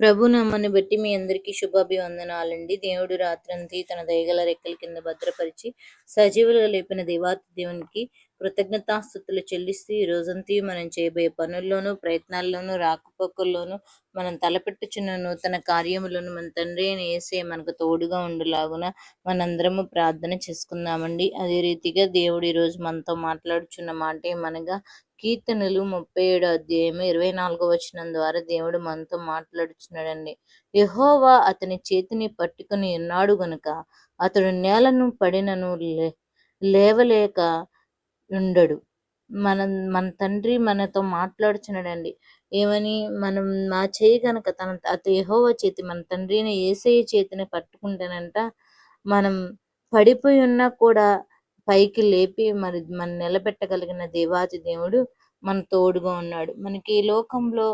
ప్రభు నామాన్ని బట్టి మీ అందరికీ శుభాభివందనాలండి. దేవుడు రాత్రంతి తన దయగల రెక్కల కింద భద్రపరిచి సజీవులుగా లేపిన దేవాతి దేవునికి కృతజ్ఞతాస్థుతులు చెల్లిస్తూ ఈ రోజంతా మనం చేయబోయే పనుల్లోనూ ప్రయత్నాల్లోనూ రాకపోకల్లోనూ మనం తలపెట్టుచున్న నూతన కార్యములను మన తండ్రి అని వేసే మనకు తోడుగా ఉండులాగున మనందరము ప్రార్థన చేసుకుందామండి. అదే రీతిగా దేవుడు ఈరోజు మనతో మాట్లాడుచున్న మాట ఏమనగా కీర్తనలు ముప్పై ఏడో అధ్యాయం ఇరవై నాలుగో వచనం ద్వారా దేవుడు మనతో మాట్లాడుచున్నాడండి. యహోవా అతని చేతిని పట్టుకుని ఉన్నాడు గనుక అతడు నేలను పడినను లేవలేక ఉండడు. మన మన తండ్రి మనతో మాట్లాడుచున్నాడండి. ఏమని? మనం మా చేయి కనుక తన అత యహోవ చేతి మన తండ్రిని ఏసయ్య చేతిని పట్టుకుంటానంట మనం పడిపోయి ఉన్నా కూడా పైకి లేపి మరి మన నిలబెట్టగలిగిన దేవాది దేవుడు మన తోడుగా ఉన్నాడు. మనకి ఈ లోకంలో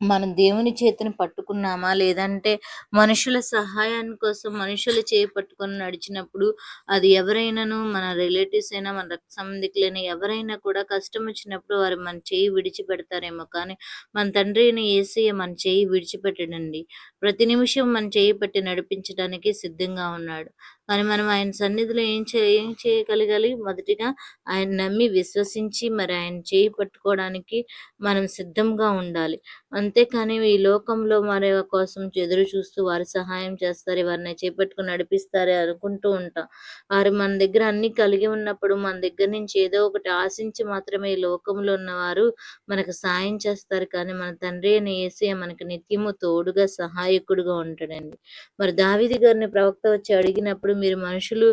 మనం దేవుని చేతిని పట్టుకున్నామా? లేదంటే మనుషుల సహాయం కోసం మనుషుల చేయి పట్టుకొని నడిచినప్పుడు అది ఎవరైనాను మన రిలేటివ్స్ అయినా మన రక్త సంబంధికులైన ఎవరైనా కూడా కష్టం వచ్చినప్పుడు వారు మన చేయి విడిచిపెడతారేమో. కానీ మన తండ్రినే ఏసీ మన చేయి విడిచిపెట్టడండి. ప్రతి నిమిషం మన చేయి పట్టి నడిపించడానికి సిద్ధంగా ఉన్నాడు. కానీ మనం ఆయన సన్నిధిలో ఏం చే ఏం చేయగలగాలి? మొదటిగా ఆయన నమ్మి విశ్వసించి మరి ఆయన చేయి పట్టుకోవడానికి మనం సిద్ధంగా ఉండాలి. అంతేకాని ఈ లోకంలో మరి కోసం ఎదురు చూస్తూ వారు సహాయం చేస్తారు వారిని చేపట్టుకుని నడిపిస్తారు అనుకుంటూ ఉంటాం. వారు మన దగ్గర అన్ని కలిగి ఉన్నప్పుడు మన దగ్గర నుంచి ఏదో ఒకటి ఆశించి మాత్రమే ఈ లోకంలో ఉన్నవారు మనకు సాయం చేస్తారు. కానీ మన తండ్రి అని వేసి మనకు నిత్యము తోడుగా సహాయం సహాయకుడుగా ఉంటాడండి. మరి దావిది గారిని ప్రవక్త వచ్చి అడిగినప్పుడు మీరు మనుషులు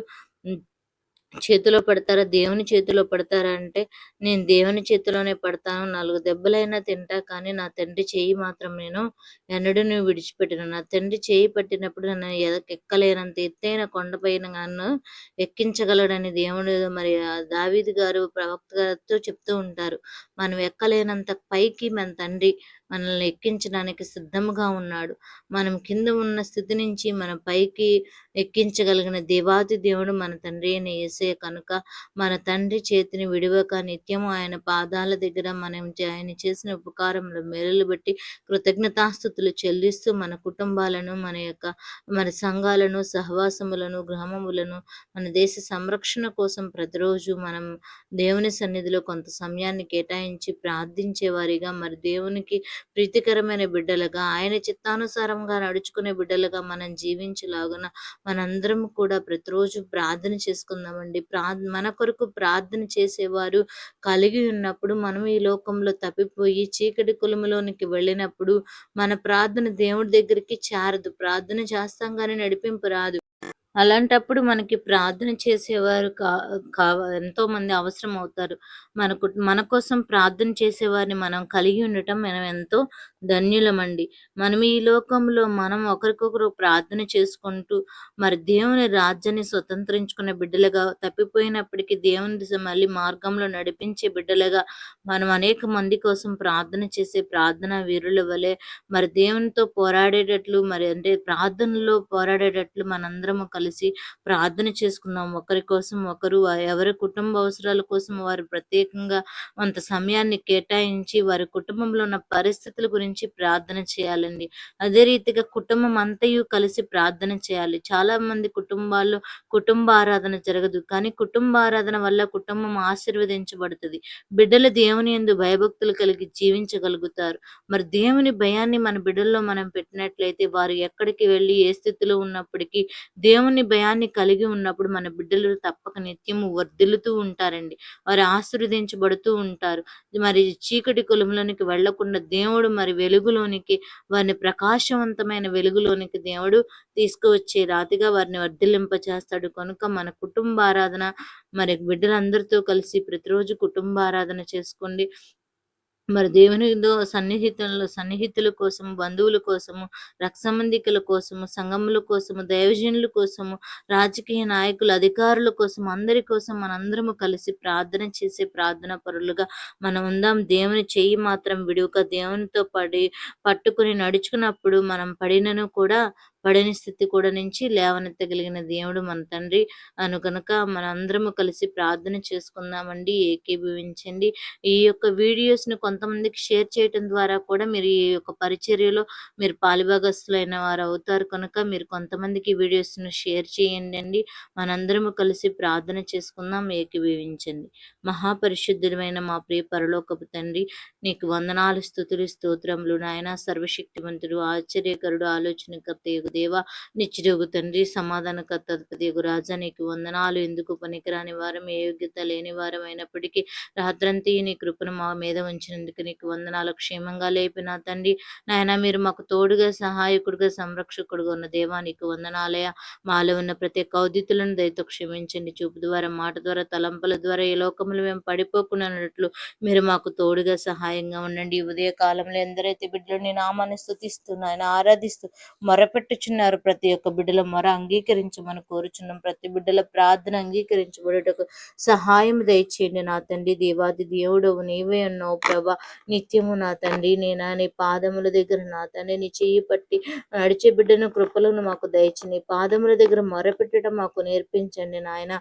చేతిలో పడతారా? దేవుని చేతిలో పడతారా? అంటే నేను దేవుని చేతిలోనే పడతాను. నాలుగు దెబ్బలైనా తింటా కానీ నా తండ్రి చేయి మాత్రం నేను ఎన్నడూ విడిచిపెట్టిన. నా తండ్రి చేయి పట్టినప్పుడు నన్ను ఎక్కలేనంత ఎత్తైన కొండపైన నన్ను ఎక్కించగలడని దేవుడు మరి దావీది గారు ప్రవక్త గారితో చెప్తూ ఉంటారు. మనం ఎక్కలేనంత పైకి మన తండ్రి మనల్ని ఎక్కించడానికి సిద్ధంగా ఉన్నాడు. మనం కింద ఉన్న స్థితి నుంచి మన పైకి ఎక్కించగలిగిన దేవాది దేవుడు మన తండ్రి అయిన ఏసే కనుక మన తండ్రి చేతిని విడివక నిత్యము ఆయన పాదాల దగ్గర మనం ఆయన చేసిన ఉపకారంలో మేలులు బట్టి కృతజ్ఞతాస్థుతులు చెల్లిస్తూ మన కుటుంబాలను మన యొక్క మన సంఘాలను సహవాసములను గ్రామములను మన దేశ సంరక్షణ కోసం ప్రతిరోజు మనం దేవుని సన్నిధిలో కొంత సమయాన్ని కేటాయించి ప్రార్థించే వారిగా మరి దేవునికి ప్రీతికరమైన బిడ్డలుగా ఆయన చిత్తానుసారంగా నడుచుకునే బిడ్డలుగా మనం జీవించలాగున మనందరం కూడా ప్రతిరోజు ప్రార్థన చేసుకుందామండి. ప్రా మన కొరకు ప్రార్థన చేసేవారు కలిగి ఉన్నప్పుడు మనం ఈ లోకంలో తప్పిపోయి చీకటి కులములోనికి వెళ్ళినప్పుడు మన ప్రార్థన దేవుడి దగ్గరికి చేరదు. ప్రార్థన చేస్తాం కానీ నడిపింపు రాదు. అలాంటప్పుడు మనకి ప్రార్థన చేసేవారు కా కావ ఎంతోమంది అవసరం అవుతారు మనకు మన కోసం ప్రార్థన చేసేవారిని మనం కలిగి ఉండటం మనం ఎంతో ధన్యులమండి. మనం ఈ లోకంలో మనం ఒకరికొకరు ప్రార్థన చేసుకుంటూ మరి దేవుని రాజ్యాన్ని స్వతంత్రించుకునే బిడ్డలుగా తప్పిపోయినప్పటికీ దేవుని మళ్ళీ మార్గంలో నడిపించే బిడ్డలుగా మనం అనేక మంది కోసం ప్రార్థన చేసే ప్రార్థన వీరుల వలె మరి దేవునితో పోరాడేటట్లు మరి అంటే ప్రార్థనలో పోరాడేటట్లు మనందరం కలిసి కలిసి ప్రార్థన చేసుకున్నాం. ఒకరి కోసం ఒకరు ఎవరి కుటుంబ అవసరాల కోసం వారు ప్రత్యేకంగా కొంత సమయాన్ని కేటాయించి వారి కుటుంబంలో ఉన్న పరిస్థితుల గురించి ప్రార్థన చేయాలండి. అదే రీతిగా కుటుంబం అంతయు కలిసి ప్రార్థన చేయాలి. చాలా మంది కుటుంబాల్లో కుటుంబ ఆరాధన జరగదు. కానీ కుటుంబ ఆరాధన వల్ల కుటుంబం ఆశీర్వదించబడుతుంది. బిడ్డలు దేవుని ఎందు భయభక్తులు కలిగి జీవించగలుగుతారు. మరి దేవుని భయాన్ని మన బిడ్డల్లో మనం పెట్టినట్లయితే వారు ఎక్కడికి వెళ్ళి ఏ స్థితిలో ఉన్నప్పటికీ దేవుని దేవుని భయాన్ని కలిగి ఉన్నప్పుడు మన బిడ్డలు తప్పక నిత్యము వర్ధిల్లుతూ ఉంటారండి. వారు ఆశీర్వదించబడుతూ ఉంటారు. మరి చీకటి కులంలోనికి వెళ్ళకుండా దేవుడు మరి వెలుగులోనికి వారిని ప్రకాశవంతమైన వెలుగులోనికి దేవుడు తీసుకువచ్చే రాతిగా వారిని వర్ధిల్లింప చేస్తాడు కనుక మన కుటుంబ ఆరాధన మరి బిడ్డలందరితో కలిసి ప్రతిరోజు కుటుంబ ఆరాధన చేసుకోండి. మరి దేవునితో సన్నిహితులు సన్నిహితుల కోసం బంధువుల కోసము రక్త సంబంధికుల కోసము సంఘముల కోసము దైవజనుల కోసము రాజకీయ నాయకుల అధికారుల కోసం అందరి కోసం మనందరము కలిసి ప్రార్థన చేసే ప్రార్థన పరులుగా మనం ఉందాం. దేవుని చెయ్యి మాత్రం విడుక దేవునితో పడి పట్టుకుని నడుచుకున్నప్పుడు మనం పడినను కూడా పడని స్థితి కూడా నుంచి లేవనెత్తగలిగిన దేవుడు మన తండ్రి. అను కనుక మనందరము కలిసి ప్రార్థన చేసుకుందామండి. ఏకీభవించండి. ఈ యొక్క వీడియోస్ని కొంతమందికి షేర్ చేయటం ద్వారా కూడా మీరు ఈ యొక్క పరిచర్యలో మీరు పాలిభాగస్తులైన వారు అవుతారు. కనుక మీరు కొంతమందికి వీడియోస్ను షేర్ చేయండి అండి. మనందరము కలిసి ప్రార్థన చేసుకుందాం. ఏకీభవించండి. మహాపరిశుద్ధుడమైన మా ప్రియ పరలోకపు తండ్రి నీకు వందనాలు స్థుతులు స్తోత్రములు నాయన. సర్వశక్తివంతుడు ఆశ్చర్యకరుడు ఆలోచనకర్త దేవ నిత్యుడుగు తండ్రి సమాధానకర్త దేగు రాజా నీకు వందనాలు. ఎందుకు పనికిరాని వారం ఏ యోగ్యత లేని వారం అయినప్పటికీ రాత్రంతి నీ కృపను మా మీద ఉంచినందుకు నీకు వందనాలు. క్షేమంగా లేపిన తండ్రి నాయన మీరు మాకు తోడుగా సహాయకుడుగా సంరక్షకుడుగా ఉన్న దేవా నీకు వందనాలయ. మాలో ఉన్న ప్రతి కౌదితులను దయతో క్షమించండి. చూపు ద్వారా మాట ద్వారా తలంపల ద్వారా ఈ లోకములు మేము పడిపోకుండా ఉన్నట్లు మీరు మాకు తోడుగా సహాయంగా ఉండండి. ఉదయ కాలంలో ఎందరైతే బిడ్డలు నీ నామాన్ని స్థుతిస్తున్నాయని ఆరాధిస్తూ మొరపెట్టు కూర్చున్నారు ప్రతి ఒక్క బిడ్డల మొర అంగీకరించమని కోరుచున్నాం. ప్రతి బిడ్డల ప్రార్థన అంగీకరించబడటకు సహాయం దయచేయండి నా తండ్రి. దేవాది దేవుడవు నీవే అన్నావు ప్రభా. నిత్యము నా తండ్రి. నేనా నీ పాదముల దగ్గర నా తండ్రి. నీ చెయ్యి పట్టి నడిచే బిడ్డను కృపలను మాకు దయచి నీ పాదముల దగ్గర మొరపెట్టడం మాకు నేర్పించండి నాయన.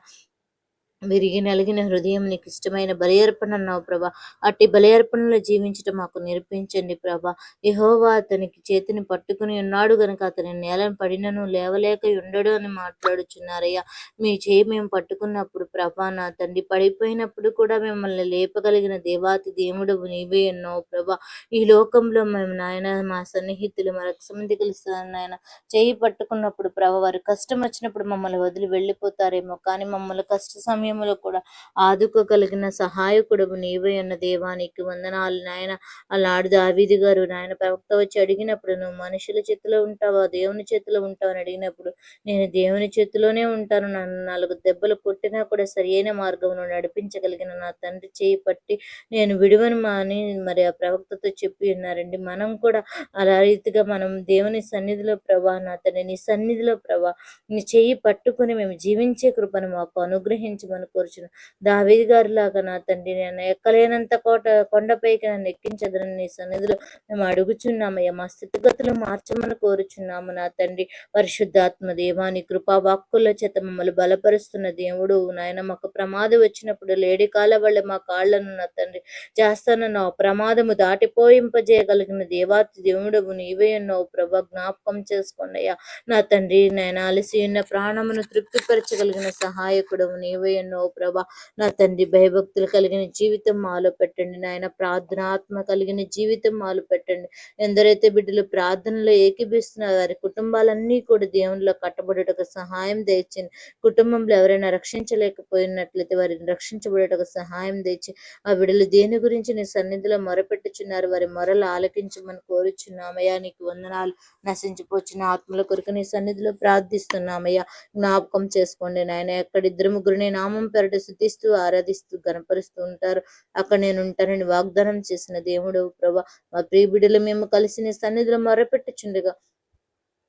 విరిగి నలిగిన హృదయం నీకు ఇష్టమైన బలియర్పణ అన్నావు ప్రభా. అట్టి బలియర్పణలో జీవించడం మాకు నేర్పించండి ప్రభా. యహోవా అతనికి చేతిని పట్టుకుని ఉన్నాడు గనుక అతని నేలను పడినను లేవలేక ఉండడు అని మాట్లాడుచున్నారయ్యా. మీ చేయి మేము పట్టుకున్నప్పుడు ప్రభా నా తండ్రి పడిపోయినప్పుడు కూడా మిమ్మల్ని లేపగలిగిన దేవాతి దేవుడు నీవే ఉన్నావు ప్రభా. ఈ లోకంలో మేము నాయన మా సన్నిహితులు మా రక్షమంది కలుస్తాను నాయన చేయి పట్టుకున్నప్పుడు ప్రభా వారు కష్టం వచ్చినప్పుడు మమ్మల్ని వదిలి వెళ్ళిపోతారేమో. కానీ మమ్మల్ని కష్ట సమయం సమయంలో కూడా ఆదుకోగలిగిన సహాయకుడు నీవే ఉన్న దేవానికి వందనాలు. నాయన అలాడు దావీది గారు. నాయన ప్రవక్త వచ్చి అడిగినప్పుడు నువ్వు మనుషుల చేతిలో ఉంటావా? దేవుని చేతిలో ఉంటావు? అని అడిగినప్పుడు నేను దేవుని చేతిలోనే ఉంటాను. నన్ను నాలుగు దెబ్బలు కొట్టినా కూడా సరియైన మార్గంలో నడిపించగలిగిన నా తండ్రి చేయి పట్టి నేను విడువను అని మరి ఆ ప్రవక్తతో చెప్పి ఉన్నారండి. మనం కూడా అలా రీతిగా మనం దేవుని సన్నిధిలో ప్రభా నా తండ్రి నీ సన్నిధిలో ప్రభా నీ చేయి పట్టుకుని మేము జీవించే కృపను మాకు అనుగ్రహించమని నన్ను కోరుచును దావేది గారి లాగా నా తండ్రి నేను ఎక్కలేనంత కోట కొండపైకి నన్ను ఎక్కించదని నీ సన్నిధిలో మేము అడుగుచున్నామయ్యా. మా స్థితిగతులు మార్చమని కోరుచున్నాము నా తండ్రి. పరిశుద్ధాత్మ దేవాని కృపా వాక్కుల చేత మమ్మల్ని బలపరుస్తున్న దేవుడు. నాయన మాకు ప్రమాదం వచ్చినప్పుడు లేడి కాల వల్ల మా కాళ్ళను నా తండ్రి చేస్తానన్న ప్రమాదము దాటిపోయింపజేయగలిగిన దేవాతి దేవుడు నీవే ఉన్నావు ప్రభ జ్ఞాపకం చేసుకోండి అయ్యా నా తండ్రి నేను అలసి ఉన్న ప్రాణమును తృప్తిపరచగలిగిన సహాయకుడు నీవే ఉన్నావు ప్రభా నా తండ్రి భయభక్తులు కలిగిన జీవితం మాలో పెట్టండి. నాయన ప్రార్థనాత్మ కలిగిన జీవితం మాలో పెట్టండి. ఎందరైతే బిడ్డలు ప్రార్థనలో ఏకీభిస్తున్నారు వారి కుటుంబాలన్నీ కూడా దేవునిలో కట్టబడటకు సహాయం తెచ్చింది కుటుంబంలో ఎవరైనా రక్షించలేకపోయినట్లయితే వారిని రక్షించబడటకు సహాయం తెచ్చి ఆ బిడ్డలు దేని గురించి నీ సన్నిధిలో మొరపెట్టుచున్నారు వారి మొరలు ఆలకించమని కోరుచున్నామయ్యా. నీకు వందనాలు. నశించిపోచిన ఆత్మల కొరకు నీ సన్నిధిలో ప్రార్థిస్తున్నామయ్యా. జ్ఞాపకం చేసుకోండి నాయన. ఎక్కడ ఇద్దరు ముగ్గురు నేను నామం పెరట శుద్ధిస్తూ ఆరాధిస్తూ గనపరుస్తూ ఉంటారు. అక్కడ నేను ఉంటానని వాగ్దానం చేసిన దేవుడు ప్రభా మా ప్రియ బిడ్డలు మేము కలిసి నీ సన్నిధిలో మొరపెట్టుచుండగా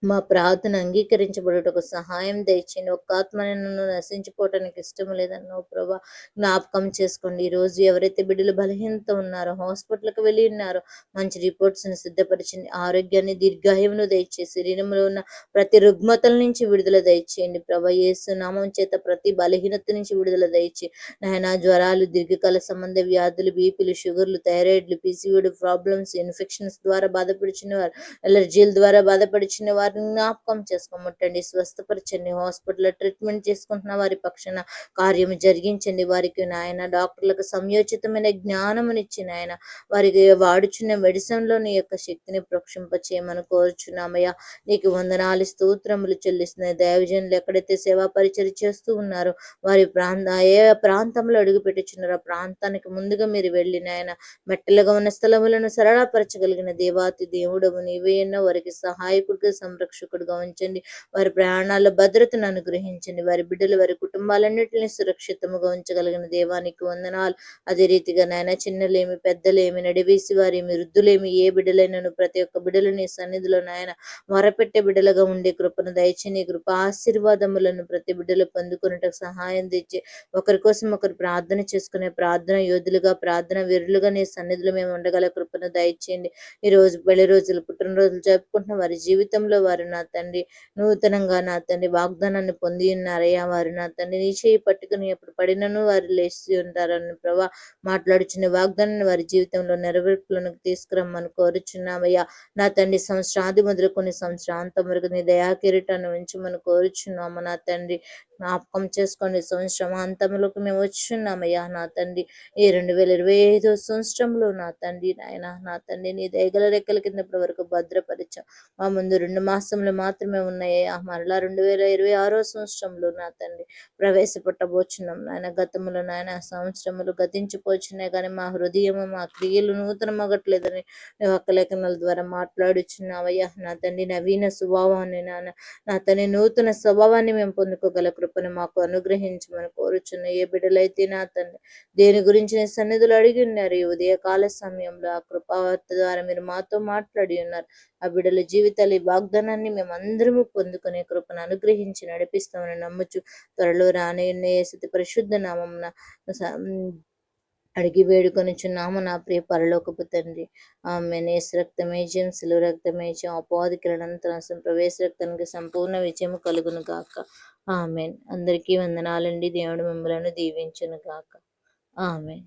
మా ప్రార్థన అంగీకరించబడుటకు సహాయం దయచేయండి. ఒక్క ఆత్మని నన్ను నశించిపోవటానికి ఇష్టం లేదన్నావు ప్రభా జ్ఞాపకం చేసుకోండి. ఈరోజు ఎవరైతే బిడ్డలు బలహీనత ఉన్నారో హాస్పిటల్కి వెళ్ళి ఉన్నారో మంచి రిపోర్ట్స్ని సిద్ధపరిచింది. ఆరోగ్యాన్ని దీర్ఘాయువును దయచేసి శరీరంలో ఉన్న ప్రతి రుగ్మతల నుంచి విడుదల దయచేయండి. ప్రభా యేసు నామం చేత ప్రతి బలహీనత నుంచి విడుదల దయచే నాయన జ్వరాలు దీర్ఘకాల సంబంధ వ్యాధులు బీపీలు షుగర్లు థైరాయిడ్లు పీసీఓడి ప్రాబ్లమ్స్ ఇన్ఫెక్షన్స్ ద్వారా బాధపడిచిన వారు ఎలర్జీల ద్వారా బాధపడిచిన వారు జ్ఞాపకం చేసుకోమట్టండి స్వస్థపరచండి. హాస్పిటల్లో ట్రీట్మెంట్ చేసుకుంటున్న వారి పక్షాన కార్యం జరిగించండి. వారికి నాయన డాక్టర్లకు సంయోచితమైన జ్ఞానమునిచ్చి నాయన వారికి వాడుచున్న మెడిసిన్లో నీ యొక్క శక్తిని ప్రక్షింపచేయమని కోరుచున్నామయ్యా. నీకు వందనాలు స్తోత్రములు చెల్లిస్తున్నాయి. దైవజనులు ఎక్కడైతే సేవా పరిచయం చేస్తూ ఉన్నారో వారి ప్రాంత ఏ ప్రాంతంలో అడుగుపెట్టుచున్నారో ఆ ప్రాంతానికి ముందుగా మీరు వెళ్ళి నాయన మెట్టలుగా ఉన్న స్థలములను సరళపరచగలిగిన దేవాతి దేవుడము నీవే ఎన్నో వారికి సహాయకుడిగా సంర రక్షకుడుగా ఉంచండి. వారి ప్రయాణాల భద్రతను అనుగ్రహించండి. వారి బిడ్డలు వారి కుటుంబాలన్నింటినీ సురక్షితముగా ఉంచగలిగిన దేవానికి వందనాలు. అదే రీతిగా నాయన చిన్నలేమి పెద్దలేమి నడివేసి వారి వృద్ధులేమి ఏ బిడ్డలైనను ప్రతి ఒక్క బిడ్డలు నీ సన్నిధిలో నాయన మొరపెట్టే బిడ్డలుగా ఉండే కృపను దయచని కృప ఆశీర్వాదములను ప్రతి బిడ్డలు పొందుకున్నట్టు సహాయం తెచ్చి ఒకరి కోసం ఒకరు ప్రార్థన చేసుకునే ప్రార్థన యోధులుగా ప్రార్థన వీరులుగా నీ సన్నిధిలో మేము ఉండగల కృపను దయచేయండి. ఈ రోజు పెళ్ళి రోజులు పుట్టినరోజులు జరుపుకుంటున్న వారి జీవితంలో వారి వారు నా తండ్రి. నూతనంగా నా తండ్రి వాగ్దానాన్ని పొంది ఉన్నారయ్యా వారు నా తండ్రి. నీ చేయి పట్టుకుని ఎప్పుడు పడినను వారు లేచి ఉంటారని ప్రభా మాట్లాడుచున్న వాగ్దానాన్ని వారి జీవితంలో నెరవేర్పులను తీసుకురమ్మని కోరుచున్నామయ్యా. నా తండ్రి సంవత్సరాది మొదలుకొని సంవత్సరాంతం వరకు నీ దయా కిరీటాన్ని ఉంచమని కోరుచున్నాము నా తండ్రి. జ్ఞాపకం చేసుకోండి. సంవత్సరం అంతములకు మేము వచ్చున్నామయ్యా నా తండ్రి. ఈ రెండు వేల ఇరవై ఐదో సంవత్సరంలో నా తండ్రి నాయన నా తండ్రి నీ దయగల రెక్కల కింద ఇప్పటి వరకు భద్రపరిచాం. మా ముందు రెండు మాసములు మాత్రమే ఉన్నాయ్యా. మరలా రెండు వేల ఇరవై ఆరో సంవత్సరంలో నా తండ్రి ప్రవేశపెట్టబోచున్నాం. నాయన గతములు నాయన సంవత్సరములు గతించిపోచున్నాయి కానీ మా హృదయము మా క్రియలు నూతనమగట్లేదని ఒక్క లేఖనాల ద్వారా మాట్లాడుచున్నావయ్యా. నా తండ్రి నవీన స్వభావాన్ని నాన్న నా తండ్రి నూతన స్వభావాన్ని మేము పొందుకోగల కృపను మాకు అనుగ్రహించమని కోరుచున్న ఏ బిడ్డలైతే నా తండ్రి దేని గురించి నీ సన్నిధులు అడిగి ఉన్నారు? ఈ ఉదయకాల సమయంలో ఆ కృపావార్త ద్వారా మీరు మాతో మాట్లాడి ఉన్నారు. ఆ బిడ్డల జీవితాలు ఈ వాగ్దానాన్ని మేమందరము పొందుకునే కృపను అనుగ్రహించి నడిపిస్తామని నమ్ముచు త్వరలో రాని స్థితి పరిశుద్ధ నామం స- అడిగి వేడుకొనిచున్నాము నా ప్రియ పరలోకపు తండ్రి. ఆమె నేస్ రక్తమే జయం శిలువ రక్తమే జయం అపవాది ప్రవేశ రక్తానికి సంపూర్ణ విజయం కలుగును గాక. ఆమెన్. అందరికీ వందనాలండి. దేవుడు మిమ్మలను దీవించును గాక. ఆమెన్.